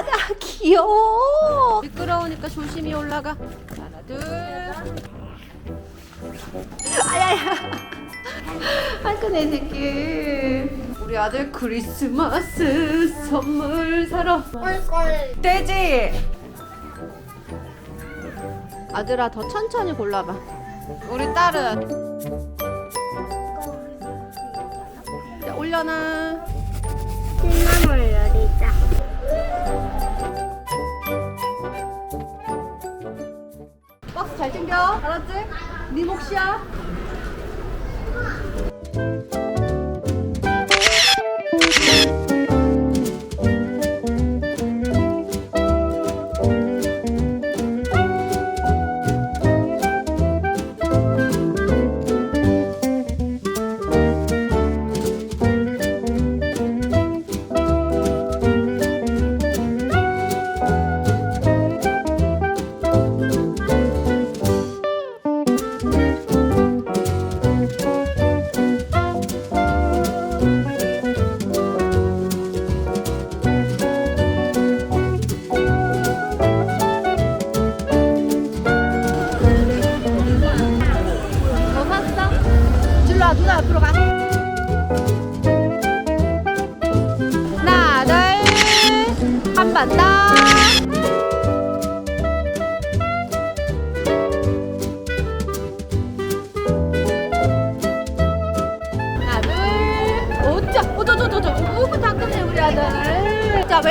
아자 귀여워. 미끄러우니까 조심히 올라가. 하나 둘. 아야야. 아이고 내 새끼. 우리 아들 크리스마스 선물 사러. 꿀꿀. 돼지. 아들아 더 천천히 골라봐. 우리 딸은 자, 올려놔. 잘 챙겨. 알았지? 네 몫이야.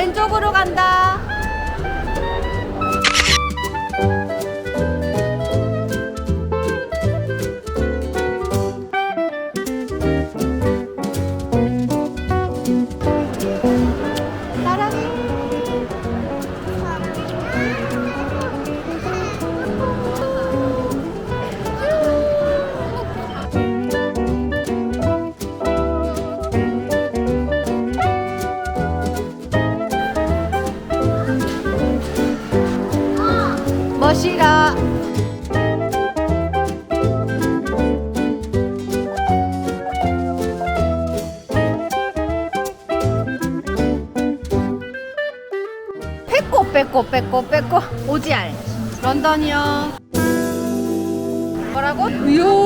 왼쪽으로 간다. 런던이요 뭐라고? 요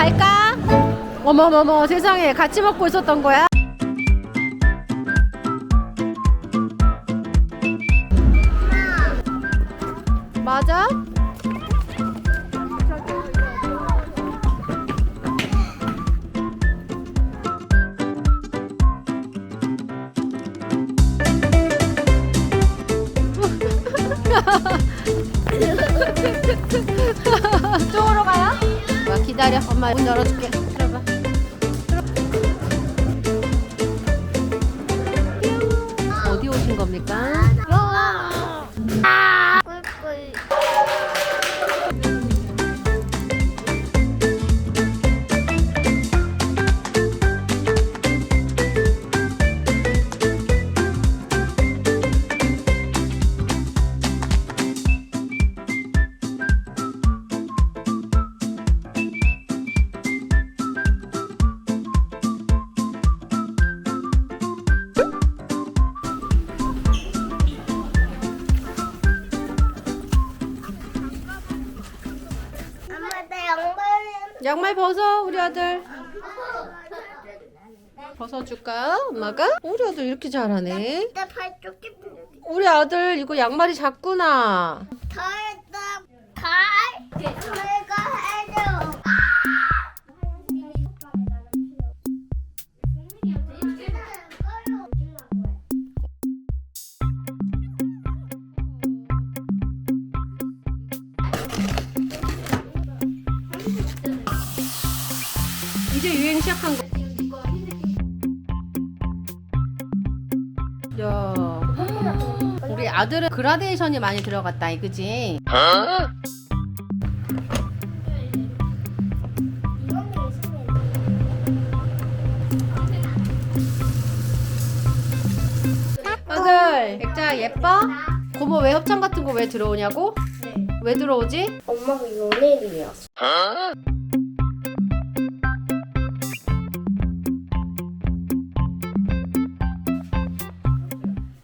갈까? 어머머머 세상에 같이 먹고 있었던 거야? 문 열어줄게. 들어봐. 들어. 어디 오신 겁니까? 양말 벗어, 우리 아들. 벗어줄까? 엄마가? 우리 아들 이렇게 잘하네. 나발 우리 아들 이거 양말이 작구나. 달다 달 아들은 그라데이션이 많이 들어갔다, 그지? 아들, 백자 예뻐? 고모 왜 협찬 같은 거 왜 들어오냐고? 왜 들어오지? 엄마가 연예인이었어.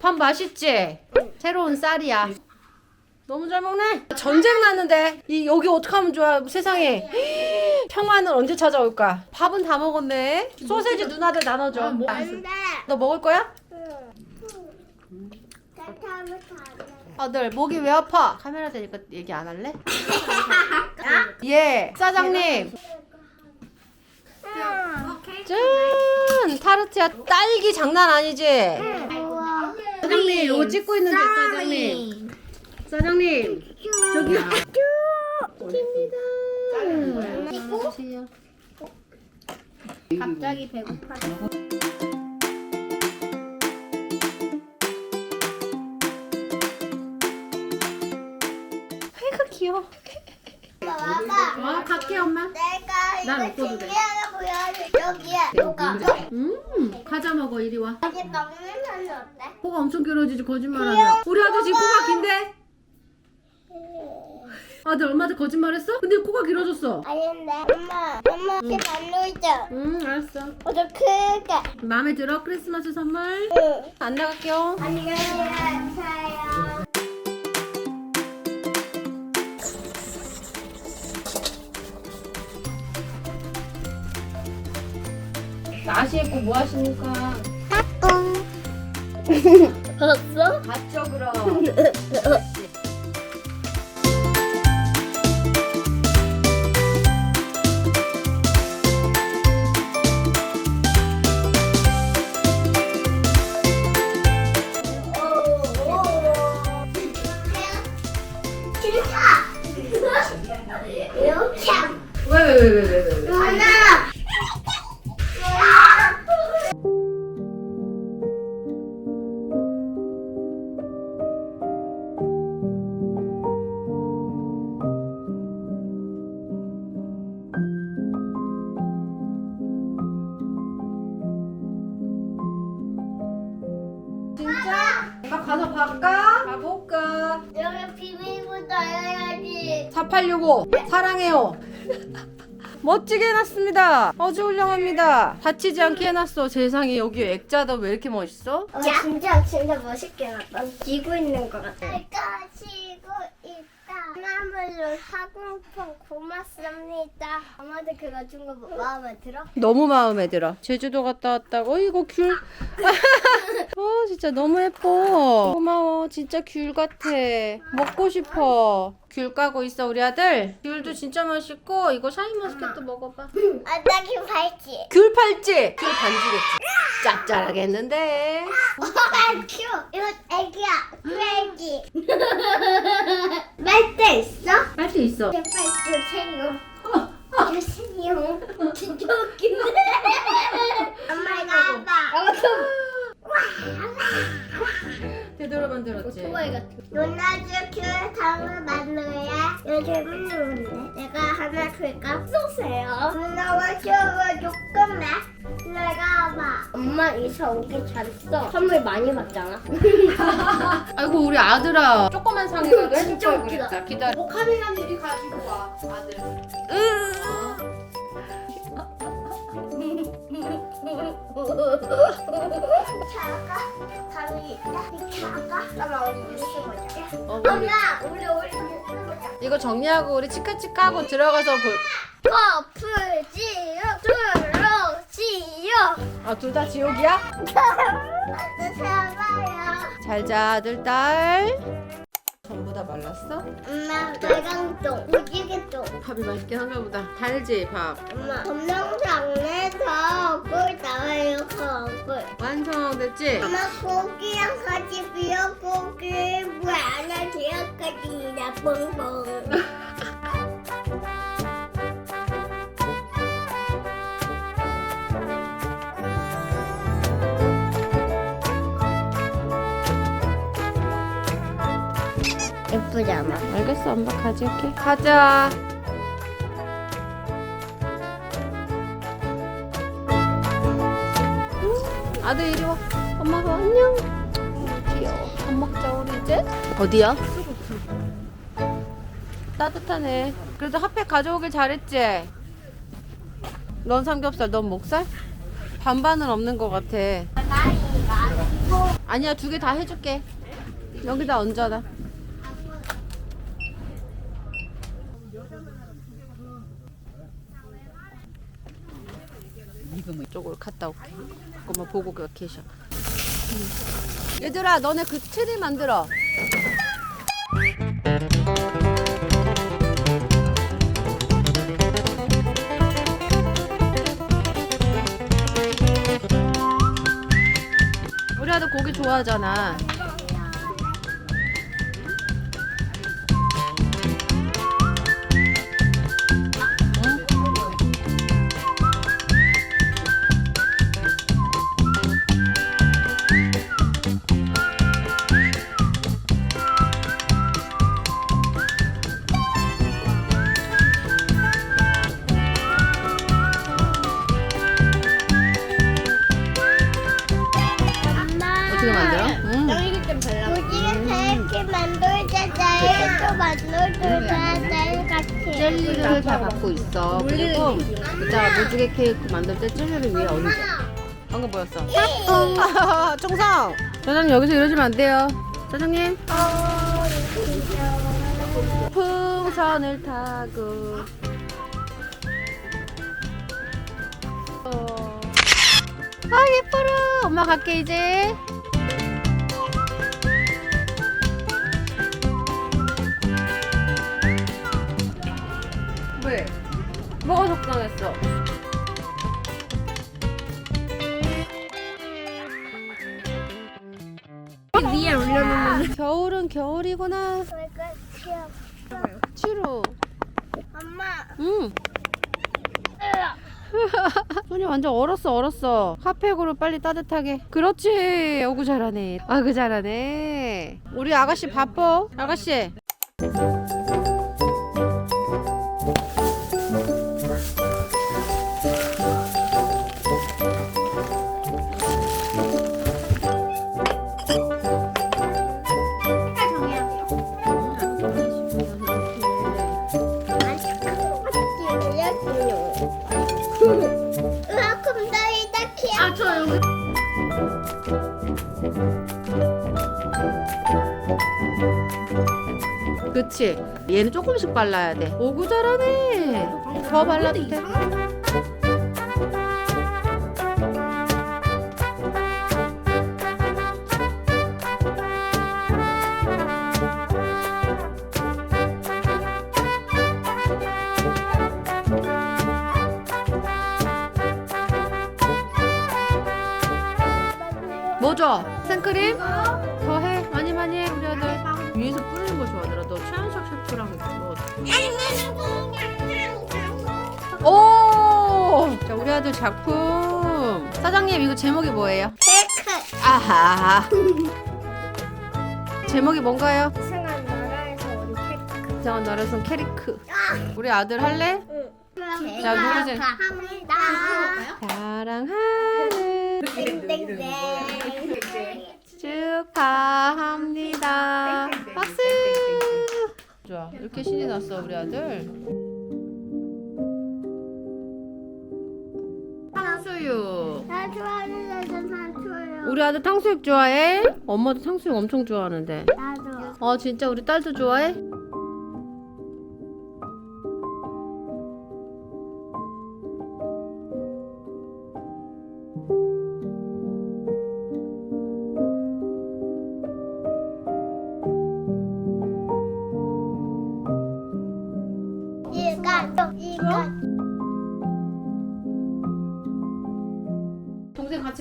밥 맛있지? 새로운 쌀이야. 너무 잘 먹네. 전쟁 났는데 이 여기 어떻게 하면 좋아? 세상에 평화는 언제 찾아올까? 밥은 다 먹었네. 소세지 누나들 나눠줘. 안돼. 너 먹을 거야? 아들 목이 왜 아파? 카메라 되니까 얘기 안 할래? 예 사장님 짠 타르트야 딸기 장난 아니지? 사장님 이거 찍고 있는데 사장님 사장님 저기요 입니다 갑자기 배고파. 아이고 귀여워 봐봐. 와 갈게 엄마 난 이거 없어도 돼. 여기야. 요가. 음 과자 먹어 이리 와 이제 먹는 사람 어때? 코가 엄청 길어지지 거짓말하면 우리 지금 코가 긴데 아들 엄마한테 거짓말했어? 근데 코가 길어졌어 아닌데 엄마 엄마 이렇게 만들자. 응 알았어 어저 크게. 마음에 들어 크리스마스 선물? 응. 안 나갈게요 안녕히 가세요. 나시 입고 뭐 하십니까? 봤어? 봤죠 그럼 이렇게 왜왜왜왜 왜왜 하나 진짜? 아주 훌륭합니다. 다치지 않게 해놨어. 세상에 여기 액자도 왜 이렇게 멋있어? 어, 진짜 진짜 멋있게 났다. 지고 있는 것 같아. 내가 지고 있다. 나물로 사공품 고맙습니다. 엄마한테 그거 준 거 마음에 들어? 너무 마음에 들어. 제주도 갔다 왔다고. 어, 이거 귤. 어, 진짜 너무 예뻐. 고마워. 진짜 귤 같아. 먹고 싶어. 귤 까고 있어, 우리 아들. 귤도 진짜 맛있고, 이거 샤인머스켓도 먹어봐. 아, 나기 발찌. 귤 팔찌! 귤 반지겠지. 짭짤하게 했는데. 아, 귀여워. 이거 애기야. 그 애기. 빨대 있어? 빨대 있어. 제 빨대 주세요. 주세요. 진짜 웃기네. 엄마 이거 봐봐. 제대로 만들었지. 누나도 귤 당을 만들래? 이거 재밌는 건데. 내가 하나 줄까? 쏘세요. 누나와 귤을 조금만. 내가 봐. 엄마 이사 오기 잘했어. 선물 많이 받잖아. 아이고, 우리 아들아. 조그만 상이라도 해줄 진짜 걸 웃기다. 그랬다. 기다려. 뭐 카메라 미리 가지고 와, 아들. 차가 당이 있다. 이 차가. 엄마 우리 뉴스 보자. 어, 우리 엄마 우리 우리 뉴스 보자. 이거 정리하고 우리 치카치카하고 들어가서 볼. 커플지요 들어지요 아, 둘 다 지옥이야? 잡아요 잘 자, 아들, 딸. 밥이 맛있긴 한가 보다. 달지, 밥. 엄마 검정장에서 꿀 나와요 거꿀 완성됐지? 엄마 고기랑 같이 비어고기 왜 안에 기억까지 나 뻥뻥 예쁘잖아 알겠어, 엄마 가져올게. 가자. 아들 이리 와. 엄마가 안녕. 귀여워. 밥 먹자 우리 이제. 어디야? 따뜻하네. 그래도 핫팩 가져오길 잘했지. 넌 삼겹살, 넌 목살? 반반은 없는 것 같아. 아니야, 두 개 다 해줄게. 여기다 얹어놔. 이쪽으로 갔다 올게. 엄마 보고 그 계셔. 음. 얘들아, 너네 그 트리 만들어. 우리 아들 고기 좋아하잖아. 젤리를 다 갖고 있어. 그리고 이따 무지개 케이크 만들 때 젤리를 위에 얹어. 방금 보였어. 아, 총성! 사장님 여기서 이러시면 안 돼요. 사장님. 풍선을 타고. 어. 아 예뻐라. 엄마 갈게 이제. 왜? 뭐가 적당했어? 위에 올려놓는 겨울은 겨울이구나. 치루. 엄마 응. 손이 완전 얼었어 얼었어 핫팩으로 빨리 따뜻하게 그렇지 오구 잘하네 아그 잘하네 우리 아가씨 바빠 아가씨 그치? 얘는 조금씩 발라야 돼. 오구 잘하네. 더 발라도 돼. 뭐죠? 생크림? 아들 작품. 사장님 이거 제목이 뭐예요? 케이크. 아하. 제목이 뭔가요? 이상한 나라에서 온 케이크. 이상한 나라에선 캐리크. 우리 아들 할래? 응. 자, 누구세요? 합니다. 사랑하는 땡땡땡. 축하합니다. 박수. 좋아. 이렇게 신이 났어 우리 아들. 탕수육. 나 좋아하는 데서 사줘요. 우리 아들 탕수육 좋아해? 엄마도 탕수육 엄청 좋아하는데. 나도. 어 진짜 우리 딸도 좋아해?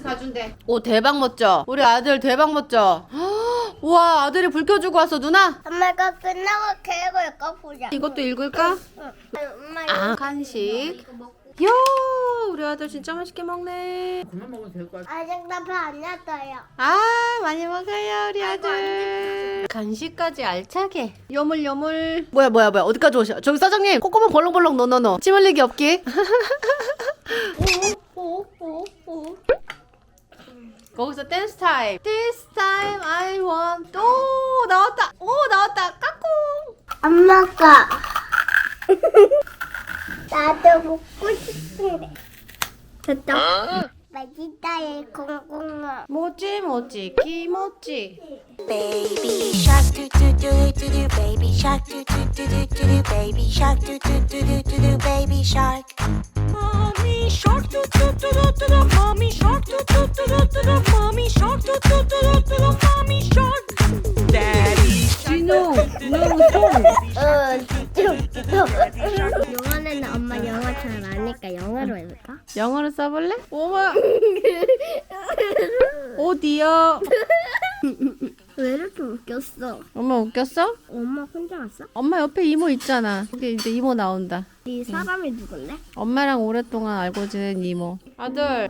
가준대. 오 대박 멋져. 우리 아들 대박 멋져. 우와 아들이 불 켜주고 왔어 누나. 엄마가 끝나고 계획을 읽어보자. 이것도 읽을까? 응. 엄마 아 간식. 야 우리 아들 진짜 맛있게 먹네. 그만 먹어도 될 것 같아. 아직 나배안 났어요. 아 많이 먹어요 우리 아들. 간식까지 알차게. 여물여물. 뭐야 뭐야 뭐야 어디까지 오셔? 저기 사장님 콧구멍 벌렁벌렁 노노노. 침 흘리기 없기. 오오오오. 거기서 댄스 타임. This time I want. 오 나왔다. 오 나왔다. 까꿍. 엄마가 나도 먹고 싶은데. 됐다. 맛있다의 공공아. 모찌 모찌 기모찌. Baby shark do do do do do baby shark do do do do do do baby shark do do do do do do baby shark Mommy shark do do do do do do mommy shark do do do do 써볼래? 오마. 어디요? 왜 이렇게 웃겼어? 엄마 웃겼어? 엄마 혼자 왔어? 엄마 옆에 이모 있잖아. 이게 이제 이모 나온다. 이 사람이 누군데? 엄마랑 오랫동안 알고 지낸 이모. 아들.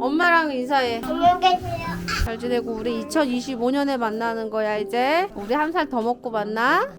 엄마랑 인사해. 안녕 계세요. 잘 지내고 우리 2025년에 만나는 거야 이제. 우리 한 살 더 먹고 만나.